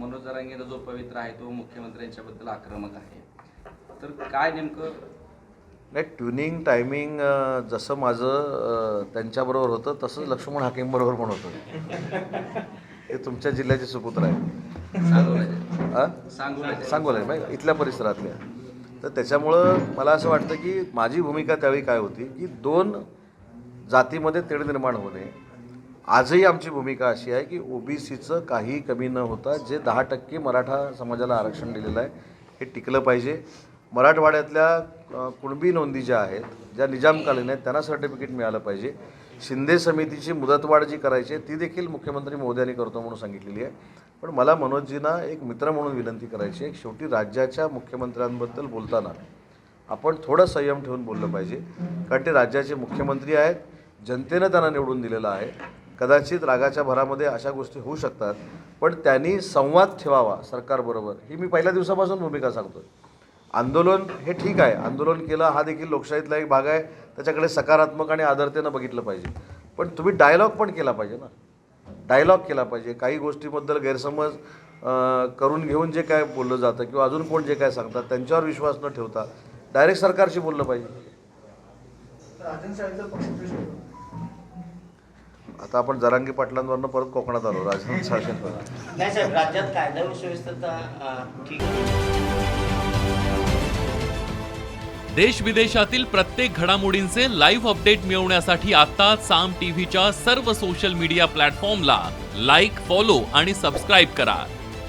मनोज जरांगेचा जो पवित्र आहे तो मुख्यमंत्र्यांच्याबद्दल आक्रमक आहे. तर काय नेमकं? नाही ट्युनिंग टायमिंग जसं माझं त्यांच्याबरोबर होतं तसंच लक्ष्मण हाकीमबरोबर पण होतं. हे तुमच्या जिल्ह्याचे सुपुत्र आहे सांगोला आहे इथल्या परिसरातल्या. तर त्याच्यामुळं मला असं वाटतं की माझी भूमिका त्यावेळी काय होती? की दोन जातीमध्ये तेढ निर्माण होणे आजही आमची भूमिका अशी आहे की ओबीसीचं काही कमी न होता जे दहा टक्के मराठा समाजाला आरक्षण दिलेलं आहे हे टिकलं पाहिजे. मराठवाड्यातल्या कुणबी नोंदी ज्या आहेत ज्या निजामकालीन आहेत त्यांना सर्टिफिकेट मिळालं पाहिजे. शिंदे समितीची मुदतवाढ जी करायची आहे ती देखील मुख्यमंत्री मोदी करतो म्हणून सांगितलेली आहे. पण मला मनोजजींना एक मित्र म्हणून विनंती करायची आहे शेवटी राज्याच्या मुख्यमंत्र्यांबद्दल बोलताना आपण थोडं संयम ठेवून बोललं पाहिजे. कारण ते राज्याचे मुख्यमंत्री आहेत जनतेनं त्यांना निवडून दिलेलं आहे. कदाचित रागाच्या भरामध्ये अशा गोष्टी होऊ शकतात पण त्यांनी संवाद ठेवावा सरकारबरोबर ही मी पहिल्या दिवसापासून भूमिका सांगतो आंदोलन हे ठीक आहे. आंदोलन केलं हा देखील लोकशाहीतला एक भाग आहे. त्याच्याकडे सकारात्मक आणि आदरतेनं बघितलं पाहिजे. पण तुम्ही डायलॉग पण केला पाहिजे ना. डायलॉग केला पाहिजे. काही गोष्टीबद्दल गैरसमज करून घेऊन जे काय बोललं जातं किंवा अजून कोण जे काय सांगतात त्यांच्यावर विश्वास न ठेवता डायरेक्ट सरकारशी बोललं पाहिजे. आता आपण जरांगी पाटलांवरनं परत कोकणात आलो राजधानी शासनवर नाही साहेब राज्यात कायदा व सुव्यवस्था ठीक देश विदेशातील प्रत्येक घडामोडींचे लाईव्ह अपडेट मिळवण्यासाठी आता साम टीव्हीच्या सर्व सोशल मीडिया प्लॅटफॉर्मला लाईक फॉलो आणि सबस्क्राईब करा.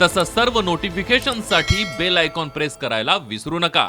तसंच सर्व नोटिफिकेशनसाठी बेल आयकॉन प्रेस करायला विसरू नका.